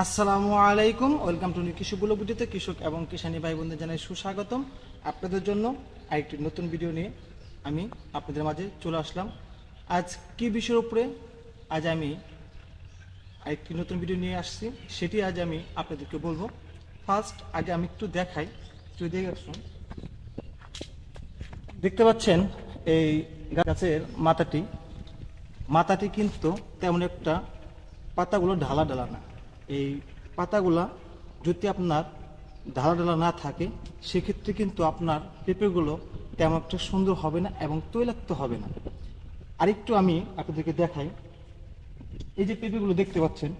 আসসালামু আলাইকুম, welcome to new কৃষি বুলবুটিতে কৃষক এবং কিষানী ভাই বোনদের জানাই সুস্বাগতম। আপনাদের জন্য আরেকটি নতুন ভিডিও নিয়ে আমি আপনাদের মাঝে চলে আসলাম। আজ কি বিষয়ের উপরে আজ আমি আরেকটি নতুন ভিডিও নিয়ে আসছি, সেটি আজ আমি আপনাদেরকে বলব। ফার্স্ট আগে আমি একটু দেখাই, একটু দেখে আসুন। দেখতে পাচ্ছেন এই গাছের মাথাটি মাথাটি কিন্তু তেমন একটা পাতাগুলো ঢালা ঢালা না। এই পাতাগুলা যদি আপনার ঢালা ঢালা না থাকে, সেক্ষেত্রে কিন্তু আপনার পেঁপেগুলো তেমন একটা সুন্দর হবে না এবং তৈলাক্ত হবে না। আরেকটু আমি আপনাদেরকে দেখাই। এই যে পেঁপেগুলো দেখতে পাচ্ছেন,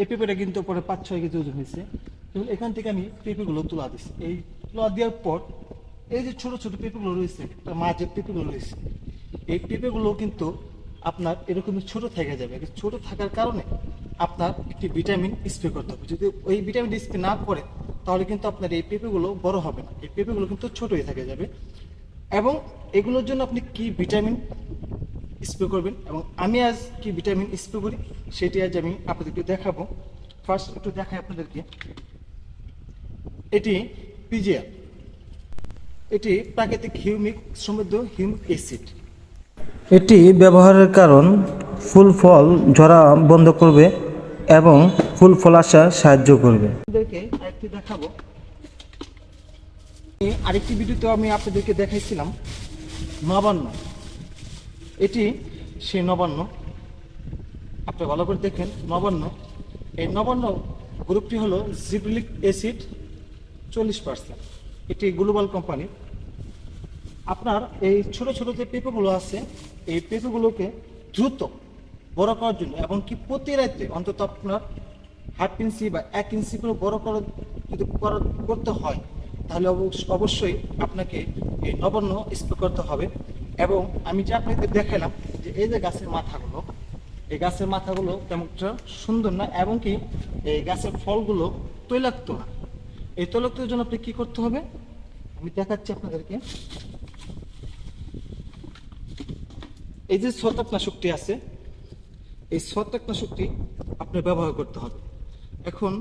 এই পেঁপেটা কিন্তু পরে পাঁচ ছয় কেজি ওজন হয়েছে। এবং এখান থেকে আমি পেঁপেগুলো তুলা দিচ্ছি এই তোলা দেওয়ার পর এই যে ছোট ছোট পেঁপেগুলো রয়েছে মাঝে পেঁপেগুলো রয়েছে, এই পেঁপেগুলো কিন্তু আপনার এরকম ছোট থেকে যাবে। ছোট থাকার কারণে আপনার একটি ভিটামিন স্প্রে করতে হবে। যদি ওই ভিটামিন স্প্রে না করে, তাহলে কিন্তু আপনার এই পেঁপেগুলো বড় হবে না। এই পেঁপেগুলো কিন্তু ছোট হয়ে থেকে যাবে। এবং এগুলোর জন্য আপনি কি ভিটামিন স্প্রে করবেন? এবং আমি আজ কি ভিটামিন স্প্রে করি, সেটি আজ আমি আপনাদেরকে দেখাবো। ফার্স্ট একটু দেখাই আপনাদেরকে। এটি পিজিয়া এটি প্রাকৃতিক হিউমিক সমৃদ্ধ হিউমিক অ্যাসিড। এটি ব্যবহারের কারণ ফুল ফল ঝরা বন্ধ করবে। এবং ফুল ফল আসা সাহায্য করবে। আরেকটি দেখাবো। আরেকটি ভিডিওতে আমি আপনাদেরকে দেখাইছিলাম নবান্ন। এটি সেই নবান্ন। আপনি ভালো করে দেখেন, নবান্ন। এই নবান্ন গ্রুপটি হলো জিবলিক অ্যাসিড চল্লিশ পার্সেন্ট। এটি গ্লোবাল কোম্পানি। আপনার এই ছোট ছোট যে পেঁপেগুলো আছে, এই পেঁপেগুলোকে দ্রুত বড় করার জন্য, এবং কি প্রতি রাতে অন্তত আপনার হাফ ইঞ্চি বা এক ইঞ্চি করে বড় করার যদি করতে হয়, তাহলে অবশ্য- অবশ্যই আপনাকে এই নবান্ন স্প্রে করতে হবে। এবং আমি যে আপনাদের দেখালাম যে এই যে গাছের মাথাগুলো, এই গাছের মাথাগুলো তেমনটা সুন্দর না, এবং কি এই গাছের ফলগুলো তৈলাক্ত না। এই তৈলাক্তের জন্য আপনি কি করতে হবে? আমি দেখাচ্ছি আপনাদেরকে। এই যে ছত্রাকনাশকটি আছে এই ছত্রাকনাশকটি আপনার ব্যবহার করতে হবে। এখন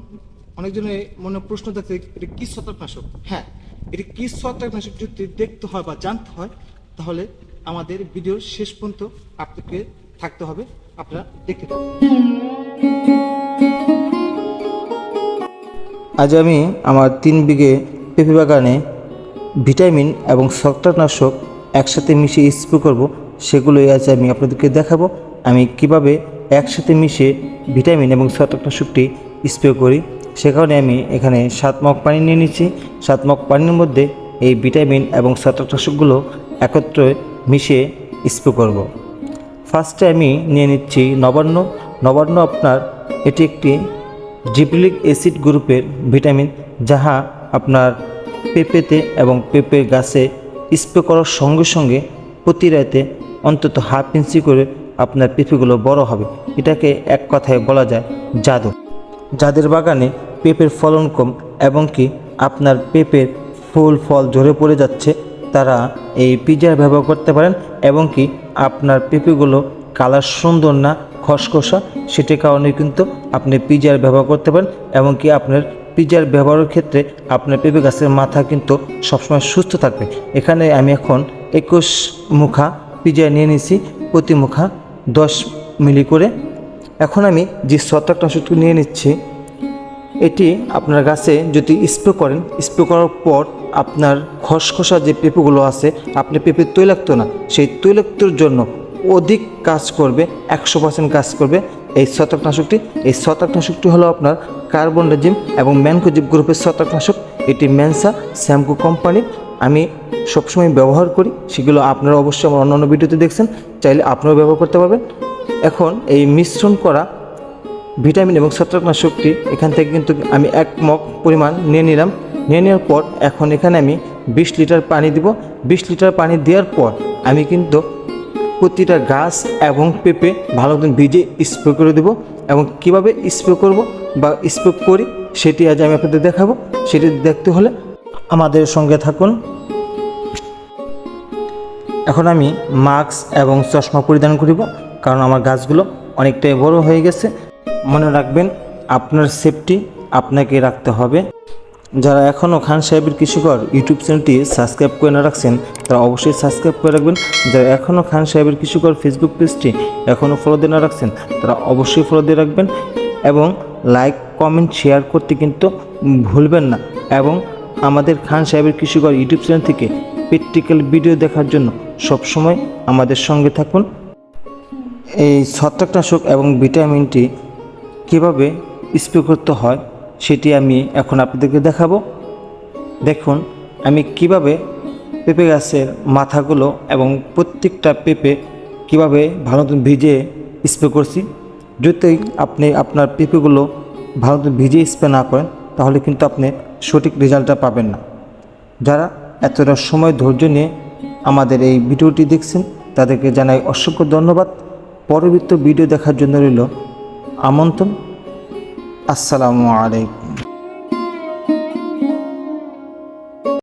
অনেকজনের মনে প্রশ্ন থাকছে, এটা কি ছত্রাকনাশক হ্যাঁ এটি কি ছত্রাকনাশক যদি দেখতে হয় বা জানতে হয়, তাহলে আমাদের ভিডিওর শেষ পর্যন্ত আপনাকে থাকতে হবে। আপনারা দেখতে আজ আমি আমার তিন বিঘে পেঁপে বাগানে ভিটামিন এবং ছত্রাকনাশক একসাথে মিশিয়ে স্প্রে করব, সেগুলোই আজ আমি আপনাদেরকে দেখাবো। আমি কীভাবে একসাথে মিশিয়ে ভিটামিন এবং ছত্রাকনাশকটি স্প্রে করি। সে কারণে আমি এখানে সাত মগ পানি নিয়ে নিচ্ছি। সাত মগ পানির মধ্যে এই ভিটামিন এবং ছত্রাকনাশকগুলো একত্রে মিশিয়ে স্প্রে করব। ফার্স্টে আমি নিয়ে নিচ্ছি নবান্ন। নবান্ন আপনার এটি একটি জিবলিক অ্যাসিড গ্রুপের ভিটামিন যাহা আপনার পেঁপেতে এবং পেঁপের গাছে স্প্রে করার সঙ্গে সঙ্গে প্রতি রাতে অন্তত হাফ ইঞ্চি করে আপনার পেঁপেগুলো বড় হবে। এটাকে এক কথায় বলা যায় জাদু। যাদের বাগানে পেঁপের ফলন কম এবং কি আপনার পেঁপের ফুল, ফল ঝরে পড়ে যাচ্ছে, তারা এই পিজার ব্যবহার করতে পারেন এবং কি আপনার পেঁপেগুলো কালার সুন্দর না, খসখসা সেটির কারণে কিন্তু আপনি পিজার ব্যবহার করতে পারেন এবং কি আপনার পিজার ব্যবহারের ক্ষেত্রে আপনার পেঁপে গাছের মাথা কিন্তু সবসময় সুস্থ থাকবে। এখানে আমি এখন একুশ মুখা পিজা নিয়ে নিয়েছি, প্রতি মুখা দশ মিলি করে। এখন আমি যে ছত্রাকনাশকটি নিয়ে নিচ্ছি, এটি আপনার গাছে যদি স্প্রে করেন স্প্রে করার পর আপনার খসখসা যে পেঁপেগুলো আছে, আপনি পেঁপে তৈলাক্ত না, সেই তৈলাক্তর জন্য অধিক কাজ করবে, একশো পার্সেন্ট কাজ করবে এই ছত্রাকনাশকটি। এই ছত্রাকনাশকটি হলো আপনার কার্বন রেজিম এবং ম্যানকোজিব গ্রুপের ছত্রাকনাশক। এটি ম্যানসা শ্যাম্পু কোম্পানির আমি সবসময় ব্যবহার করি, সেগুলো আপনারা অবশ্যই আমার অন্যান্য ভিডিওতে দেখছেন, চাইলে আপনারাও ব্যবহার করতে পারবেন। এখন এই মিশ্রণ করা ভিটামিন এবং ছত্রাকনাশকটি, এখান থেকে কিন্তু আমি এক মগ পরিমাণ নিয়ে নিলাম। নিয়ে নেওয়ার পর এখন এখানে আমি বিশ লিটার পানি দিব। বিশ লিটার পানি দেওয়ার পর আমি কিন্তু প্রতিটা গাছ এবং পেঁপে ভালো মতন ভিজে স্প্রে করে দেবো। এবং কীভাবে স্প্রে করব বা স্প্রে করি, সেটি আজ আমি আপনাদের দেখাবো। সেটি দেখতে হলে আমাদের সঙ্গে থাকুন। এখন আমি মাস্ক এবং চশমা পরিধান করিব, কারণ আমার গাছগুলো অনেকটাই বড় হয়ে গেছে। মনে রাখবেন, আপনার সেফটি আপনাকে রাখতে হবে। যারা এখনও খান সাহেবের কৃষিকর ইউটিউব চ্যানেলটি সাবস্ক্রাইব করে না রাখছেন, তারা অবশ্যই সাবস্ক্রাইব করে রাখবেন। যারা এখনও খান সাহেবের কৃষিকর ফেসবুক পেজটি এখনও ফলো দিয়ে না রাখছেন, তারা অবশ্যই ফলো দিয়ে রাখবেন এবং লাইক কমেন্ট শেয়ার করতে কিন্তু ভুলবেন না এবং আমাদের খান সাহেবের কৃষিকর ইউটিউব চ্যানেল থেকে প্র্যাকটিক্যাল ভিডিও দেখার জন্য সবসময় আমাদের সঙ্গে থাকুন। এই ছত্রাকনাশক এবং ভিটামিনটি কীভাবে স্প্রে করতে হয় সেটি আমি এখন আপনাদেরকে দেখাবো। দেখুন, আমি কীভাবে পেঁপে গাছের মাথাগুলো এবং প্রত্যেকটা পেঁপে কীভাবে ভালো মতন ভিজে স্প্রে করছি। যদি আপনি আপনার পেঁপেগুলো ভালো মতন ভিজে স্প্রে না করেন, তাহলে কিন্তু আপনি সঠিক রেজাল্টটা পাবেন না। যারা এতটা সময় ধৈর্য নিয়ে আমাদের এই ভিডিওটি দেখছেন, তাদেরকে জানাই অসংখ্য ধন্যবাদ। পরবর্তী ভিডিও দেখার জন্য রইল আমন্ত্রণ। আসসালামু আলাইকুম।